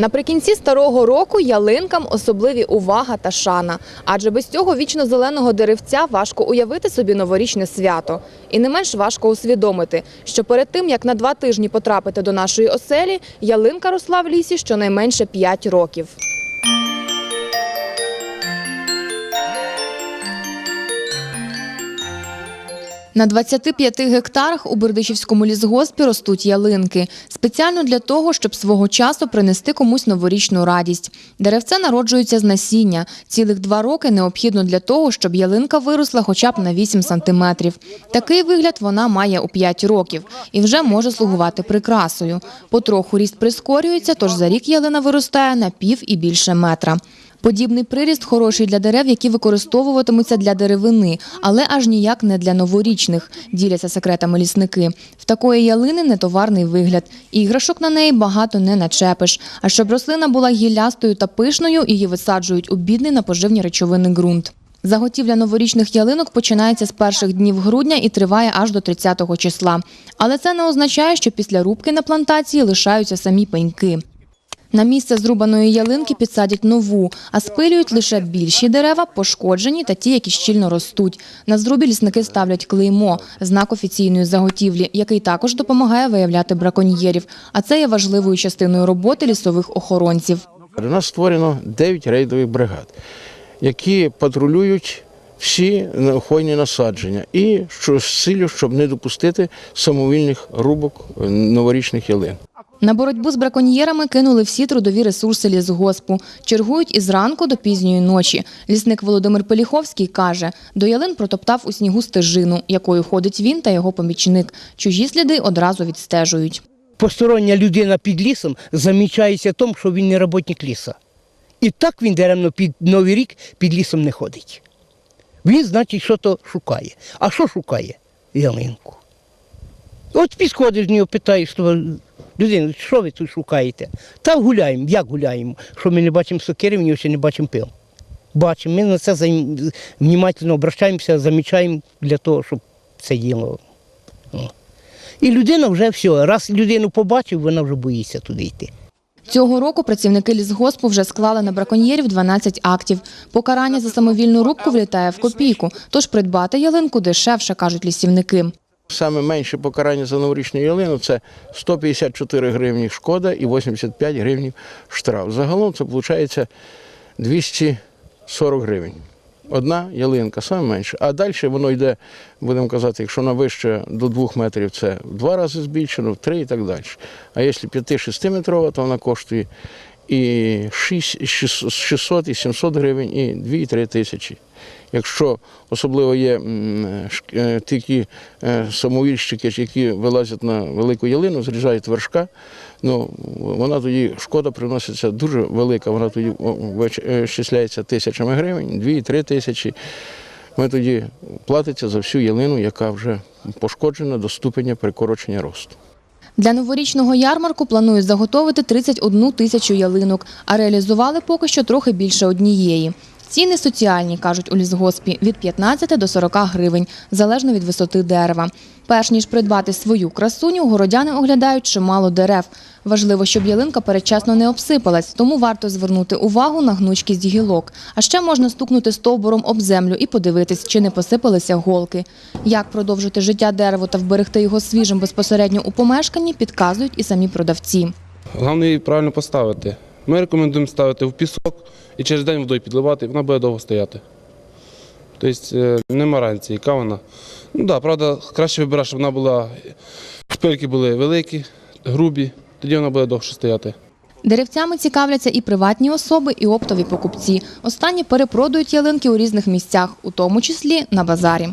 Наприкінці старого року ялинкам особливі увага та шана, адже без цього вічно зеленого деревця важко уявити собі новорічне свято. І не менш важко усвідомити, що перед тим як на два тижні потрапити до нашої оселі, ялинка росла в лісі щонайменше 5 років. На 25 гектарах у Бердичівському лісгоспі ростуть ялинки. Спеціально для того, щоб свого часу принести комусь новорічну радість. Деревце народжується з насіння. Цілих два роки необхідно для того, щоб ялинка виросла хоча б на 8 сантиметрів. Такий вигляд вона має у 5 років і вже може слугувати прикрасою. Потроху ріст прискорюється, тож за рік ялина виростає на пів і більше метра. Подібний приріст хороший для дерев, які використовуватимуться для деревини, але аж ніяк не для новорічних, діляться секретами лісники. В такої ялини нетоварний вигляд. Іграшок на неї багато не начепиш. А щоб рослина була гіллястою та пишною, її висаджують у бідний на поживні речовини ґрунт. Заготівля новорічних ялинок починається з перших днів грудня і триває аж до 30-го числа. Але це не означає, що після рубки на плантації лишаються самі пеньки. На місце зрубаної ялинки підсадять нову, а спилюють лише більші дерева, пошкоджені та ті, які щільно ростуть. На зрубі лісники ставлять клеймо – знак офіційної заготівлі, який також допомагає виявляти браконьєрів. А це є важливою частиною роботи лісових охоронців. У нас створено 9 рейдових бригад, які патрулюють всі хвойні насадження і що з ціллю, щоб не допустити самовільних рубок новорічних ялин. На боротьбу з браконьєрами кинули всі трудові ресурси лісгоспу. Чергують із ранку до пізньої ночі. Лісник Володимир Пеліховський каже, до ялин протоптав у снігу стежину, якою ходить він та його помічник. Чужі сліди одразу відстежують. постороння людина під лісом замічається тому, що він не роботник ліса. І так він даремно під Новий рік під лісом не ходить. Він, значить, що то шукає. А що шукає? Ялинку. От підходиш до нього, питаєш, що, людина, що ви тут шукаєте? Та гуляємо. Як гуляємо? Що ми не бачимо сокири, в ще не бачимо пил. Бачимо, ми на це внимательно обращаємося, замічаємо для того, щоб це діло. І людина вже все, раз людину побачив, вона вже боїться туди йти. Цього року працівники лісгоспу вже склали на браконьєрів 12 актів. Покарання за самовільну рубку влітає в копійку, тож придбати ялинку дешевше, кажуть лісівники. Саме менше покарання за новорічну ялину це 154 гривні шкода і 85 гривень штраф. Загалом це виходить 240 гривень. Одна ялинка, саме менше. А далі воно йде, будемо казати, якщо вона вище до 2 метрів, це в два рази збільшено, в три і так далі. А якщо 5-6 метрова, то вона коштує і 6, 600, і 700 гривень, і 2-3 тисячі. Якщо особливо є е, такі е, самовільщики, які вилазять на велику ялину, зрізають вершка, ну, вона тоді, шкода приноситься дуже велика, вона тоді о, вич- е, тисячами гривень, 2-3 тисячі. Ми тоді платиться за всю ялину, яка вже пошкоджена до ступеня прикорочення росту. Для новорічного ярмарку планують заготовити 31 тисячу ялинок, а реалізували поки що трохи більше однієї. Ціни соціальні, кажуть у лісгоспі, від 15 до 40 гривень, залежно від висоти дерева. Перш ніж придбати свою красуню, городяни оглядають чимало дерев. Важливо, щоб ялинка передчасно не обсипалась, тому варто звернути увагу на гнучкість гілок. А ще можна стукнути стовбуром об землю і подивитись, чи не посипалися голки. Як продовжити життя дереву та вберегти його свіжим безпосередньо у помешканні, підказують і самі продавці. Головне правильно поставити. Ми рекомендуємо ставити в пісок і через день водою підливати, і вона буде довго стояти. Тобто е, нема разниці, яка вона. Ну да, правда, краще вибирати, щоб вона була, шпильки були великі, грубі, тоді вона буде довше стояти. Деревцями цікавляться і приватні особи, і оптові покупці. Останні перепродають ялинки у різних місцях, у тому числі на базарі.